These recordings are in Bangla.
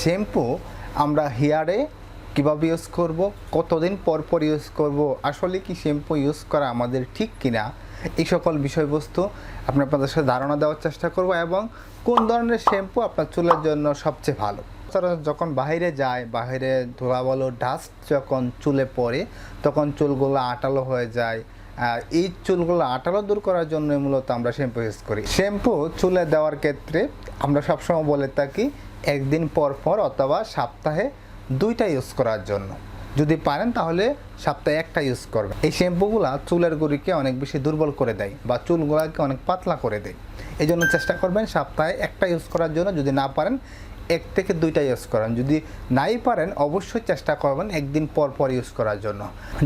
শ্যাম্পু আমরা হেয়ারে কীভাবে ইউজ করব, কতদিন পর পর ইউজ করব, আসলে কি শ্যাম্পু ইউজ করা আমাদের ঠিক কিনা, এই সকল বিষয়বস্তু আপনি আপনাদের সাথে ধারণা দেওয়ার চেষ্টা করব এবং কোন ধরনের শ্যাম্পু আপনার চুলের জন্য সবচেয়ে ভালো। যখন বাইরে যায় বাইরে ধোয়া বলো ডাস্ট যখন চুলে পড়ে, তখন চুলগুলো আটালো হয়ে যায় এই চুলগুলো আটালো দূর করার জন্য মূলত আমরা শ্যাম্পু ইউজ করি। শ্যাম্পু চুলে দেওয়ার ক্ষেত্রে আমরা সবসময় বলে থাকি, একদিন পর পর অথবা সপ্তাহে দুইটা ইউজ করার জন্য। যদি পারেন তাহলে সপ্তাহে একটা ইউজ করবেন। এই শ্যাম্পুগুলা চুলের গুড়িকে অনেক বেশি দুর্বল করে দেয় বা চুলগুলাকে অনেক পাতলা করে দেয়। এই জন্য চেষ্টা করবেন সপ্তাহে একটা ইউজ করার জন্য। যদি না পারেন, এক থেকে দুইটা ইউজ করেন। যদি নাই পারেন, অবশ্যই চেষ্টা করবেন একদিন পর পর ইউজ করার জন্য।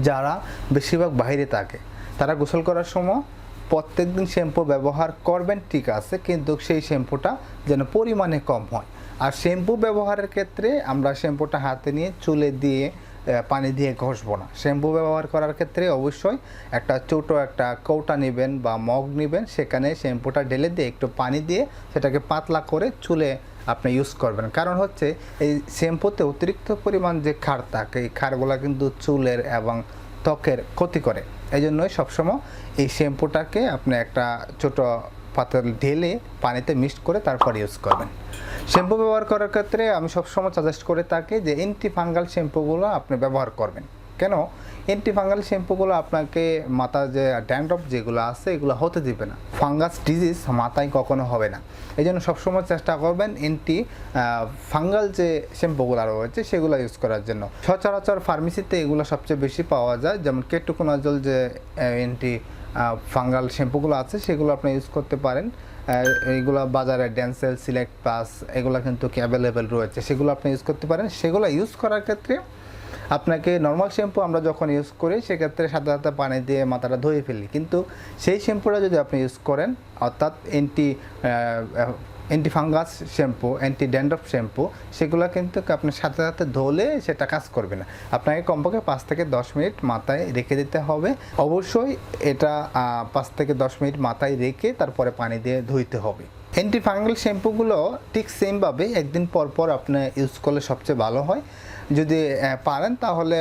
যারা বেশিরভাগ বাইরে থাকে তারা গোসল করার সময় প্রত্যেক দিন শ্যাম্পু ব্যবহার করবেন, ঠিক আছে, কিন্তু সেই শ্যাম্পুটা যেন পরিমাণে কম হয়। আর শ্যাম্পু ব্যবহারের ক্ষেত্রে আমরা শ্যাম্পুটা হাতে নিয়ে চুলে দিয়ে পানি দিয়ে ঘষবো না। শ্যাম্পু ব্যবহার করার ক্ষেত্রে অবশ্যই একটা ছোটো একটা কৌটা নেবেন বা মগ নেবেন, সেখানে শ্যাম্পুটা ঢেলে দিয়ে একটু পানি দিয়ে সেটাকে পাতলা করে চুলে আপনি ইউজ করবেন। কারণ হচ্ছে এই শ্যাম্পুতে অতিরিক্ত পরিমাণ যে খার থাকে, এই খারগুলো কিন্তু চুলের এবং ত্বকের ক্ষতি করে। এই জন্যই সবসময় এই শ্যাম্পুটাকে আপনি একটা ছোট পাতল ঢেলে পানিতে মিক্সড করে তারপর ইউজ করবেন। শ্যাম্পু ব্যবহার করার ক্ষেত্রে আমি সবসময় সাজেস্ট করে থাকি যে অ্যান্টি ফাঙ্গাল শ্যাম্পুগুলো আপনি ব্যবহার করবেন। কেন? অ্যান্টি ফাঙ্গাল শ্যাম্পুগুলো আপনাকে মাথার যে, ড্যান্ড্রফ যেগুলো আছে, এগুলো হতে দিবে না। ফাঙ্গাস ডিজিজ মাথায় কখনো হবে না। এই জন্য সবসময় চেষ্টা করবেন অ্যান্টি ফাঙ্গাল যে শ্যাম্পুগুলো রয়েছে, সেগুলো ইউজ করার জন্য। সচরাচর ফার্মেসিতে এগুলো সবচেয়ে বেশি পাওয়া যায়। যেমন কেটুকোনাজল যে অ্যান্টি ফাঙ্গাল শ্যাম্পুগুলো আছে, সেগুলো আপনি ইউজ করতে পারেন। এইগুলো বাজারে ড্যান্সেল সিলেক্ট প্লাস, এগুলো কিন্তু অ্যাভেলেবেল রয়েছে, সেগুলো আপনি ইউজ করতে পারেন। সেগুলো ইউজ করার ক্ষেত্রে আপনাকে নর্মাল শ্যাম্পু আমরা যখন ইউজ করি, সেক্ষেত্রে সাদা পানি দিয়ে মাথাটা ধুয়ে ফেলি। কিন্তু সেই শ্যাম্পুটা যদি আপনি ইউজ করেন, অর্থাৎ anti anti fungus shampoo anti dandruff shampoo সেগুলো কিন্তু আপনি সাথে সাথে ধুলে সেটা কাজ করবে না। আপনাকে কমপক্ষে পাঁচ থেকে দশ মিনিট মাথায় রেখে দিতে হবে। অবশ্যই এটা পাঁচ থেকে দশ মিনিট মাথায় রেখে তারপরে পানি দিয়ে ধুইতে হবে। অ্যান্টি ফাঙ্গাল শ্যাম্পুগুলো ঠিক সেমভাবে একদিন পর পর আপনি ইউজ করলে সবচেয়ে ভালো হয়। যদি পারেন তাহলে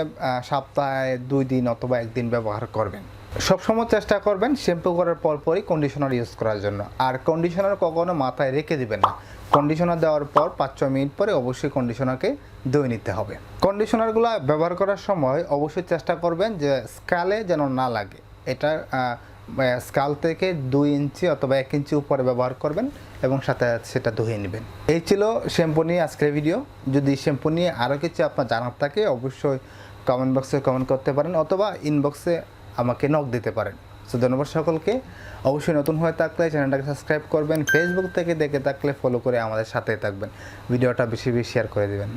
সপ্তাহে দুই দিন অথবা একদিন ব্যবহার করবেন। সবসময় চেষ্টা করবেন শ্যাম্পু করার পর পরই কন্ডিশনার ইউজ করার জন্য। আর কন্ডিশনার কখনো মাথায় রেখে দিবেন না। কন্ডিশনার দেওয়ার পর পাঁচ ছ মিনিট পরে অবশ্যই কন্ডিশনারকে ধুয়ে নিতে হবে। কন্ডিশনারগুলো ব্যবহার করার সময় অবশ্যই চেষ্টা করবেন যে স্কালে যেন না লাগে। এটা স্কাল থেকে দুই ইঞ্চি অথবা এক ইঞ্চি উপরে ব্যবহার করবেন এবং সাথে সেটা ধুয়ে নেবেন। এই ছিল শ্যাম্পু নিয়ে আজকের ভিডিও। যদি শ্যাম্পু নিয়ে আরও কিছু আপনার জানার থাকে, অবশ্যই কমেন্ট বক্সে কমেন্ট করতে পারেন অথবা ইনবক্সে আমাকে নক দিতে পারেন। সো ধন্যবাদ সকলকে। অবশ্যই নতুন হয়ে থাকলে চ্যানেলটাকে সাবস্ক্রাইব করবেন। ফেসবুক থেকে দেখে থাকলে ফলো করে আমাদের সাথে থাকবেন। ভিডিওটা বেশি বেশি শেয়ার করে দেবেন।